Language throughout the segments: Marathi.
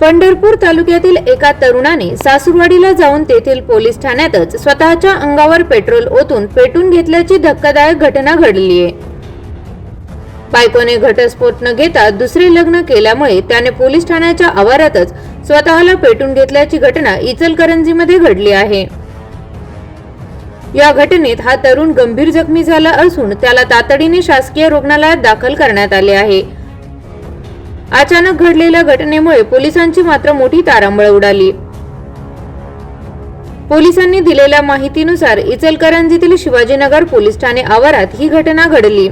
पंढरपूर तालुक्यातील एका तरुणाने सासूरवाडीला जाऊन तेथील पोलीस ठाण्यातच स्वतःच्या अंगावर पेट्रोल ओतून पेटून घेतल्याची धक्कादायक घटना घडली आहे. बायकोने घटस्फोट न घेता दुसरे लग्न केल्यामुळे त्याने पोलीस ठाण्याच्या आवारातच स्वतःला पेटून घेतल्याची घटना इचलकरंजीमध्ये घडली आहे. या घटनेत हा तरुण गंभीर जखमी झाला असून त्याला तातडीने शासकीय रुग्णालयात दाखल करण्यात आले आहे. अचानक घडलेल्या घटनेमुळे पोलिसांची मात्र मोठी तारांबळ उडाली. पोलिसांनी दिलेल्या माहितीनुसार इचलकरंजीतील शिवाजीनगर पोलीस ठाणे आवारात ही घटना घडली.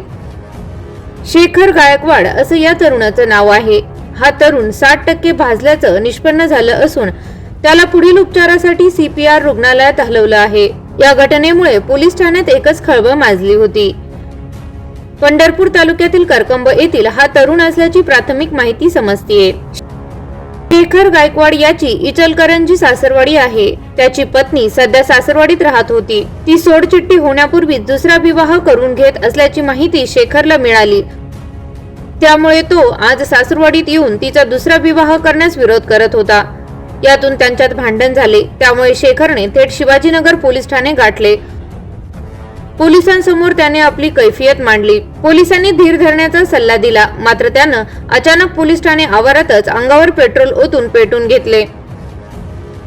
शेखर गायकवाड असं या तरुणाचं नाव आहे. हा तरुण साठ टक्के भाजल्याचं निष्पन्न झालं असून त्याला पुढील उपचारासाठी सीपीआर रुग्णालयात हलवलं आहे. या घटनेमुळे पोलीस ठाण्यात एकच खळबळ माजली होती. पंढरपूर तालुक्यातील करकंब येथील हा तरुण असल्याची प्राथमिक माहिती समजतीये. शेखर गायकवाड याची इचलकरंजी सासरवाडी आहे. त्याची पत्नी सध्या सासरवाडीत राहत होती. ती सोडचिट्टी होण्यापूर्वी दुसरा विवाह करून घेत असल्याची माहिती शेखरला मिळाली. त्यामुळे तो आज सासरवाडीत येऊन तिचा दुसरा विवाह करण्यास विरोध करत होता. यातून त्यांच्यात भांडण झाले. त्यामुळे शेखरने थेट शिवाजीनगर पोलीस ठाणे गाठले. पोलिसांसमोर त्याने आपली कैफियत मांडली. पोलिसांनी धीर धरण्याचा सल्ला दिला. मात्र त्यानं अचानक पोलीस ठाणे आवारातच अंगावर पेट्रोल ओतून पेटून घेतले.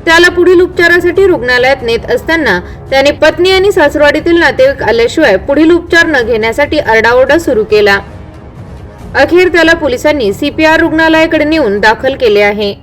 त्याला पुढील उपचारासाठी रुग्णालयात नेत असताना त्याने पत्नी आणि सासरवाडीतील नातेवाईक आल्याशिवाय पुढील उपचार न घेण्यासाठी आरडाओरडा सुरू केला. अखेर त्याला पोलिसांनी सीपीआर रुग्णालयाकडे नेऊन दाखल केले आहे.